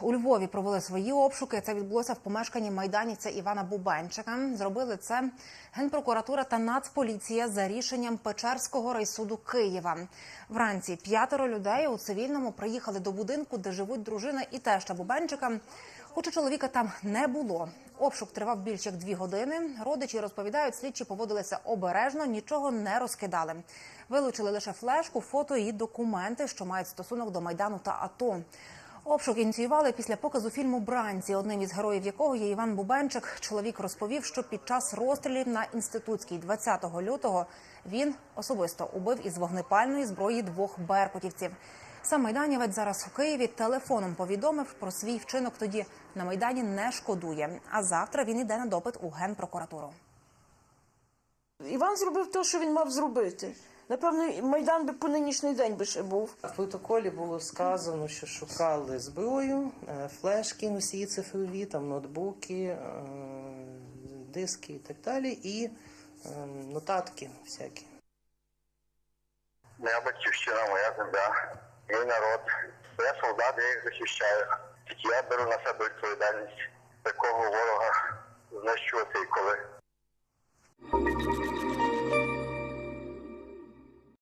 у Львові провели свої обшуки. Це відбулося в помешканні майданівця Івана Бубенчика. Зробили це генпрокуратура та Нацполіція за рішенням Печерського райсуду Києва. Вранці п'ятеро людей у цивільному приїхали до будинку, де живуть дружина і теща Бубенчика. Хоча чоловіка там не було. Обшук тривав більш як дві години. Родичі розповідають, слідчі поводилися обережно, нічого не розкидали. Вилучили лише флешку, фото і документи, що мають стосунок до майдану та АТО. Обшук ініціювали після показу фільму Бранці, одним із героїв якого є Іван Бубенчик. Чоловік розповів, що під час розстрілів на інститутській 20 лютого він особисто убив із вогнепальної зброї двох беркутівців. Сам майданівець зараз у Києві телефоном повідомив про свій вчинок. Тоді на майдані не шкодує. А завтра він іде на допит у генпрокуратуру. Іван зробив те, що він мав зробити. Напевно, майдан би по нинішній день би ще був. В протоколі було сказано, що шукали зброю, е, флешки, носії цифрові, там ноутбуки, е, диски і так далі, і е, нотатки всякі. Моя батьківщина, моя земля, мій народ. Я солдат, я їх захищаю. Тільки я беру на себе відповідальність такого ворога знищувати і коли.